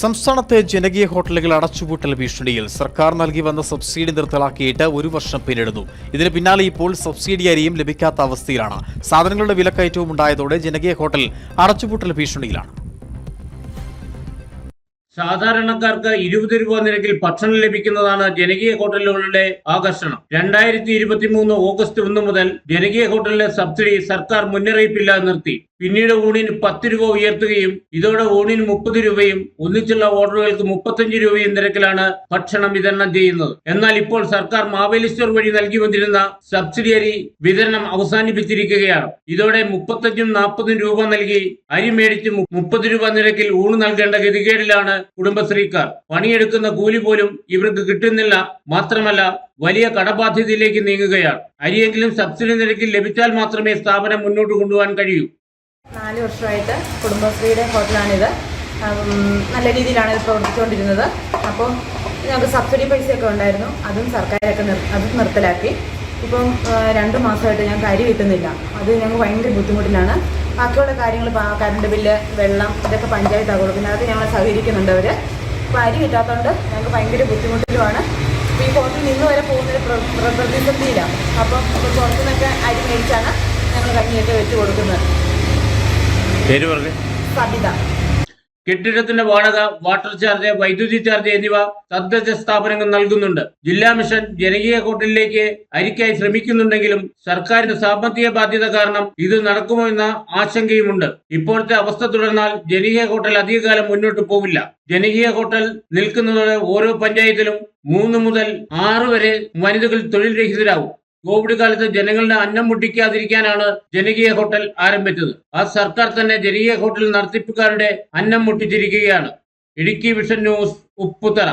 സംസ്ഥാനത്തെ ജനകീയ ഹോട്ടലുകൾ അടച്ചുപൂട്ടൽ ഭീഷണിയിൽ സർക്കാർ നൽകി വന്ന സബ്സിഡി നിർത്തലാക്കിയിട്ട് ഒരു വർഷം പിന്നിടുന്നു. ഇതിന് പിന്നാലെ ഇപ്പോൾ സബ്സിഡി അരിയും ലഭിക്കാത്ത അവസ്ഥയിലാണ്. സാധനങ്ങളുടെ വിലക്കയറ്റവും ഉണ്ടായതോടെ ജനകീയ ഹോട്ടൽ അടച്ചുപൂട്ടൽ ഭീഷണിയിലാണ്. സാധാരണക്കാർക്ക് ഇരുപത് രൂപ നിരക്കിൽ ഭക്ഷണം ലഭിക്കുന്നതാണ് ജനകീയ ഹോട്ടലുകളുടെ ആകർഷണം. രണ്ടായിരത്തി ഇരുപത്തി മൂന്ന് ഓഗസ്റ്റ് ഒന്ന് മുതൽ ജനകീയ ഹോട്ടലിലെ സബ്സിഡി സർക്കാർ മുന്നറിയിപ്പില്ലാതെ നിർത്തി. പിന്നീട് ഊണിന് പത്ത് രൂപ ഉയർത്തുകയും ഇതോടെ ഊണിന് മുപ്പത് രൂപയും ഒന്നിച്ചുള്ള ഓർഡറുകൾക്ക് മുപ്പത്തഞ്ച് രൂപയും നിരക്കിലാണ് ഭക്ഷണം വിതരണം ചെയ്യുന്നത്. എന്നാൽ ഇപ്പോൾ സർക്കാർ മാവേലി സ്റ്റോർ വഴി നൽകി വന്നിരുന്ന സബ്സിഡിയറി വിതരണം അവസാനിപ്പിച്ചിരിക്കുകയാണ്. ഇതോടെ മുപ്പത്തഞ്ചും നാൽപ്പതും രൂപ നൽകി അരി മേടിച്ച് മുപ്പത് രൂപ നിരക്കിൽ ഊണ് നൽകേണ്ട ഗതികേടിലാണ് കുടുംബശ്രീക്കാർ. പണിയെടുക്കുന്ന കൂലി പോലും ഇവർക്ക് കിട്ടുന്നില്ല. മാത്രമല്ല വലിയ കടബാധ്യതയിലേക്ക് നീങ്ങുകയാണ്. അരിയെങ്കിലും സബ്സിഡി നിരക്കിൽ ലഭിച്ചാൽ മാത്രമേ സ്ഥാപനം മുന്നോട്ട് കൊണ്ടുപോകാൻ കഴിയൂ. നാല് വർഷമായിട്ട് കുടുംബശ്രീയുടെ ഹോട്ടലാണിത്. നല്ല രീതിയിലാണ് ഇത് പ്രവർത്തിച്ചുകൊണ്ടിരുന്നത്. അപ്പോൾ ഞങ്ങൾക്ക് സബ്സിഡി പൈസയൊക്കെ ഉണ്ടായിരുന്നു. അതും സർക്കാരൊക്കെ നിർ അതും നിർത്തലാക്കി. ഇപ്പം രണ്ട് മാസമായിട്ട് ഞങ്ങൾക്ക് അരി കിട്ടുന്നില്ല. അത് ഞങ്ങൾക്ക് ഭയങ്കര ബുദ്ധിമുട്ടിലാണ്. ബാക്കിയുള്ള കാര്യങ്ങൾ കറണ്ട് ബില്ല് വെള്ളം ഇതൊക്കെ പഞ്ചായത്താണ് കൊടുക്കുന്നത് അതൊക്കെ ഞങ്ങളെ സഹകരിക്കുന്നുണ്ട് അവർ അപ്പോൾ അരി കിട്ടാത്തതുകൊണ്ട് ഞങ്ങൾക്ക് ഭയങ്കര ബുദ്ധിമുട്ടിലുമാണ്. ഈ ഹോട്ടലിൽ നിന്ന് വരെ പോകുന്നൊരു പ്ര- പ്ര- പ്രതിസന്ധിയിലാണ് അപ്പം പുറത്തുനിന്നൊക്കെ അരി മേടിച്ചാണ് ഞങ്ങൾ കഞ്ഞിയൊക്കെ വെച്ച് കൊടുക്കുന്നത്. പേര് പറഞ്ഞു. സബിത. കെട്ടിടത്തിന്റെ വാടക വാട്ടർ ചാർജ് വൈദ്യുതി ചാർജ് എന്നിവ തദ്ദേശ സ്ഥാപനങ്ങൾ നൽകുന്നുണ്ട്. ജില്ലാ മിഷൻ ജനകീയ ഹോട്ടലിലേക്ക് അരിക്കായി ശ്രമിക്കുന്നുണ്ടെങ്കിലും സർക്കാരിന്റെ സാമ്പത്തിക ബാധ്യത കാരണം ഇത് നടക്കുമോ എന്ന ആശങ്കയുമുണ്ട്. ഇപ്പോഴത്തെ അവസ്ഥ തുടർന്നാൽ ജനകീയ ഹോട്ടൽ അധികകാലം മുന്നോട്ട് പോവില്ല. ജനകീയ ഹോട്ടൽ നിൽക്കുന്നതോടെ ഓരോ പഞ്ചായത്തിലും മൂന്ന് മുതൽ ആറ് വരെ വനിതകൾ തൊഴിൽ രഹിതരാകും. കോവിഡ് കാലത്ത് ജനങ്ങളുടെ അന്നം മുട്ടിക്കാതിരിക്കാനാണ് ജനകീയ ഹോട്ടൽ ആരംഭിച്ചത്. ആ സർക്കാർ തന്നെ ജനകീയ ഹോട്ടൽ നടത്തിപ്പുകാരുടെ അന്നം മുട്ടിച്ചിരിക്കുകയാണ്. Idukki vision news Upputhara.